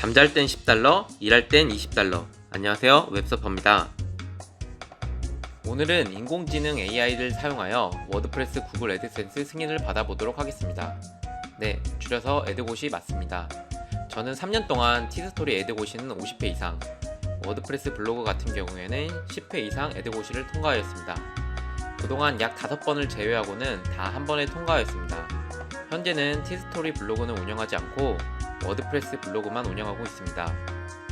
잠잘 땐 10달러, 일할 땐 20달러. 안녕하세요. 웹서퍼입니다. 오늘은 인공지능 AI를 사용하여 워드프레스 구글 애드센스 승인을 받아보도록 하겠습니다. 네, 줄여서 애드고시 맞습니다. 저는 3년 동안 티스토리 애드고시는 50회 이상, 워드프레스 블로그 같은 경우에는 10회 이상 애드고시를 통과하였습니다. 그동안 약 5번을 제외하고는 다 한 번에 통과하였습니다. 현재는 티스토리 블로그는 운영하지 않고 워드프레스 블로그만 운영하고 있습니다.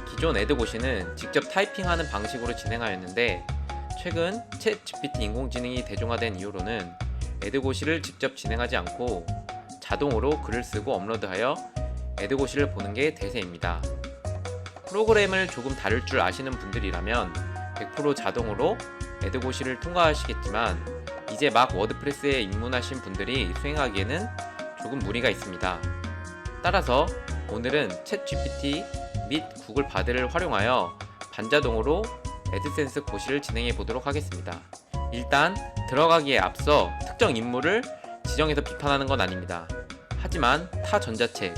기존 애드고시는 직접 타이핑하는 방식으로 진행하였는데 최근 챗 GPT 인공지능이 대중화된 이후로는 애드고시를 직접 진행하지 않고 자동으로 글을 쓰고 업로드하여 애드고시를 보는 게 대세입니다. 프로그램을 조금 다룰 줄 아시는 분들이라면 100% 자동으로 애드고시를 통과하시겠지만 이제 막 워드프레스에 입문하신 분들이 수행하기에는 조금 무리가 있습니다. 따라서 오늘은 챗 GPT 및 구글 바드를 활용하여 반자동으로 애드센스 고시를 진행해 보도록 하겠습니다. 일단 들어가기에 앞서 특정 인물을 지정해서 비판하는 건 아닙니다. 하지만 타 전자책,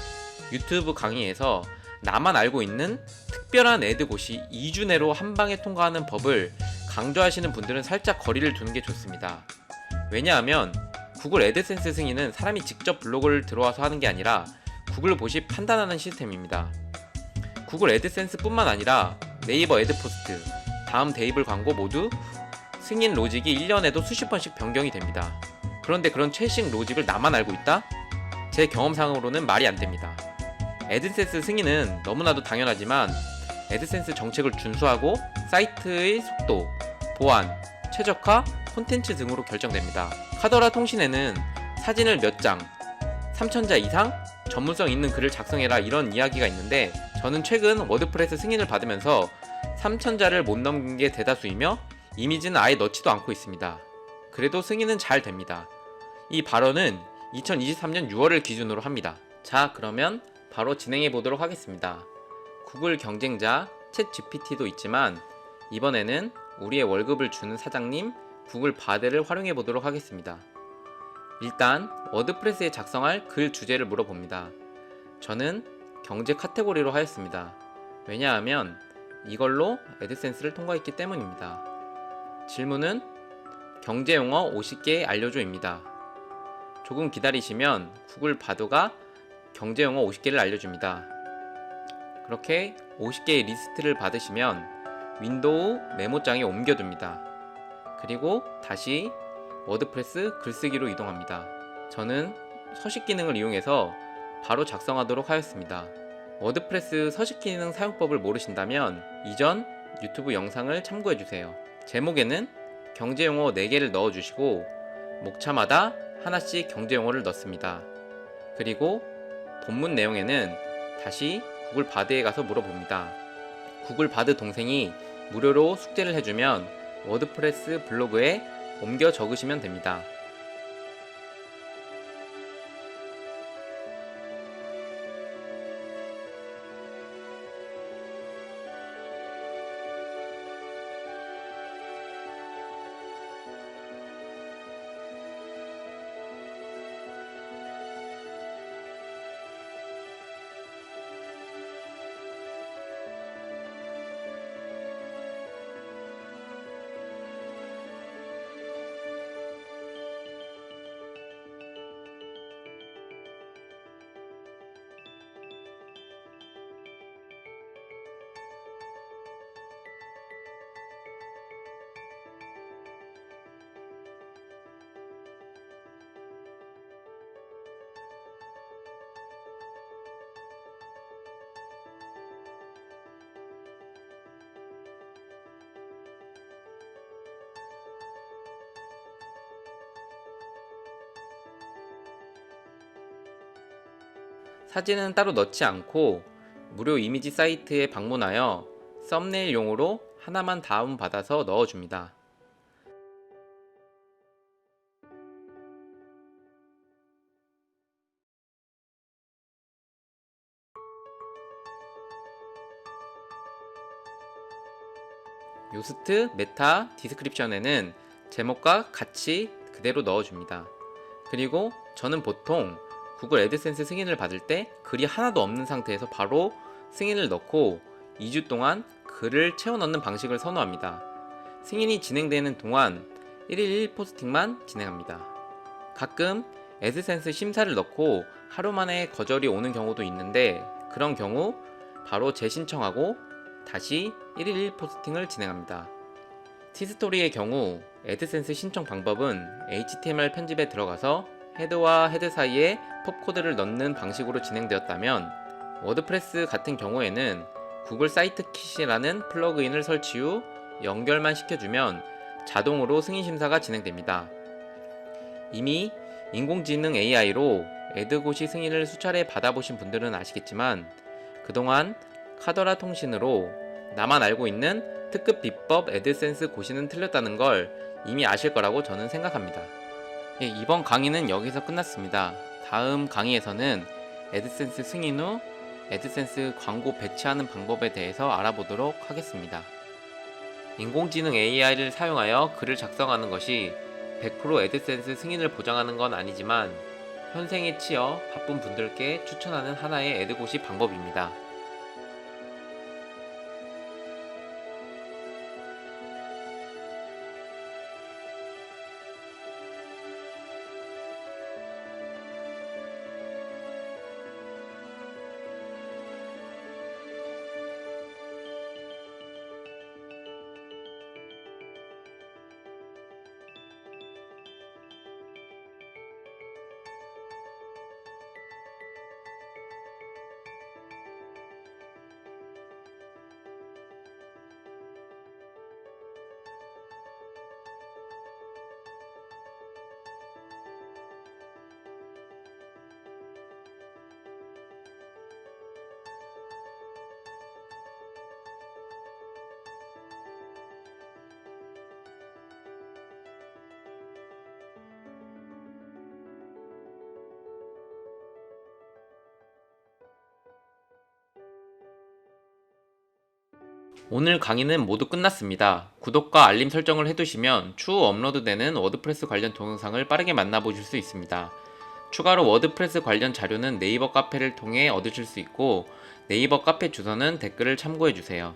유튜브 강의에서 나만 알고 있는 특별한 애드고시 2주 내로 한 방에 통과하는 법을 강조하시는 분들은 살짝 거리를 두는 게 좋습니다. 왜냐하면 구글 애드센스 승인은 사람이 직접 블로그를 들어와서 하는 게 아니라 구글 봇이 판단하는 시스템입니다. 구글 애드센스뿐만 아니라 네이버 애드포스트, 다음 데이블 광고 모두 승인 로직이 1년에도 수십 번씩 변경이 됩니다. 그런데 그런 최신 로직을 나만 알고 있다? 제 경험상으로는 말이 안 됩니다. 애드센스 승인은 너무나도 당연하지만 애드센스 정책을 준수하고 사이트의 속도, 보안, 최적화, 콘텐츠 등으로 결정됩니다. 카더라 통신에는 사진을 몇 장, 3천자 이상 전문성 있는 글을 작성해라 이런 이야기가 있는데 저는 최근 워드프레스 승인을 받으면서 3천자를 못 넘긴 게 대다수이며 이미지는 아예 넣지도 않고 있습니다. 그래도 승인은 잘 됩니다. 이 발언은 2023년 6월을 기준으로 합니다. 자, 그러면 바로 진행해 보도록 하겠습니다. 구글 경쟁자 챗 GPT도 있지만 이번에는 우리의 월급을 주는 사장님 구글 바드를 활용해 보도록 하겠습니다. 일단 워드프레스에 작성할 글 주제를 물어봅니다. 저는 경제 카테고리로 하였습니다. 왜냐하면 이걸로 애드센스를 통과했기 때문입니다. 질문은 경제 용어 50개 알려줘입니다. 조금 기다리시면 구글 바도가 경제 용어 50개를 알려줍니다. 그렇게 50개의 리스트를 받으시면 윈도우 메모장에 옮겨둡니다. 그리고 다시 워드프레스 글쓰기로 이동합니다. 저는 서식 기능을 이용해서 바로 작성하도록 하였습니다. 워드프레스 서식 기능 사용법을 모르신다면 이전 유튜브 영상을 참고해 주세요. 제목에는 경제 용어 4개를 넣어 주시고 목차마다 하나씩 경제 용어를 넣습니다. 그리고 본문 내용에는 다시 구글 바드에 가서 물어봅니다. 구글 바드 동생이 무료로 숙제를 해주면 워드프레스 블로그에 옮겨 적으시면 됩니다. 사진은 따로 넣지 않고 무료 이미지 사이트에 방문하여 썸네일용으로 하나만 다운받아서 넣어줍니다. 요스트 메타 디스크립션에는 제목과 같이 그대로 넣어줍니다. 그리고 저는 보통 구글 애드센스 승인을 받을 때 글이 하나도 없는 상태에서 바로 승인을 넣고 2주 동안 글을 채워 넣는 방식을 선호합니다. 승인이 진행되는 동안 1일 1포스팅만 진행합니다. 가끔 에드센스 심사를 넣고 하루 만에 거절이 오는 경우도 있는데 그런 경우 바로 재신청하고 다시 1일 1포스팅을 진행합니다. 티스토리의 경우 에드센스 신청 방법은 HTML 편집에 들어가서 헤드와 헤드 사이에 pop코드를 넣는 방식으로 진행되었다면 워드프레스 같은 경우에는 구글 사이트 킷이라는 플러그인을 설치 후 연결만 시켜주면 자동으로 승인 심사가 진행됩니다. 이미 인공지능 AI로 에드고시 승인을 수차례 받아보신 분들은 아시겠지만 그동안 카더라 통신으로 나만 알고 있는 특급 비법 에드센스 고시는 틀렸다는 걸 이미 아실 거라고 저는 생각합니다. 예, 이번 강의는 여기서 끝났습니다. 다음 강의에서는 에드센스 승인 후 에드센스 광고 배치하는 방법에 대해서 알아보도록 하겠습니다. 인공지능 AI를 사용하여 글을 작성하는 것이 100% 에드센스 승인을 보장하는 건 아니지만 현생에 치여 바쁜 분들께 추천하는 하나의 에드고시 방법입니다. 오늘 강의는 모두 끝났습니다. 구독과 알림 설정을 해두시면 추후 업로드되는 워드프레스 관련 동영상을 빠르게 만나보실 수 있습니다. 추가로 워드프레스 관련 자료는 네이버 카페를 통해 얻으실 수 있고 네이버 카페 주소는 댓글을 참고해주세요.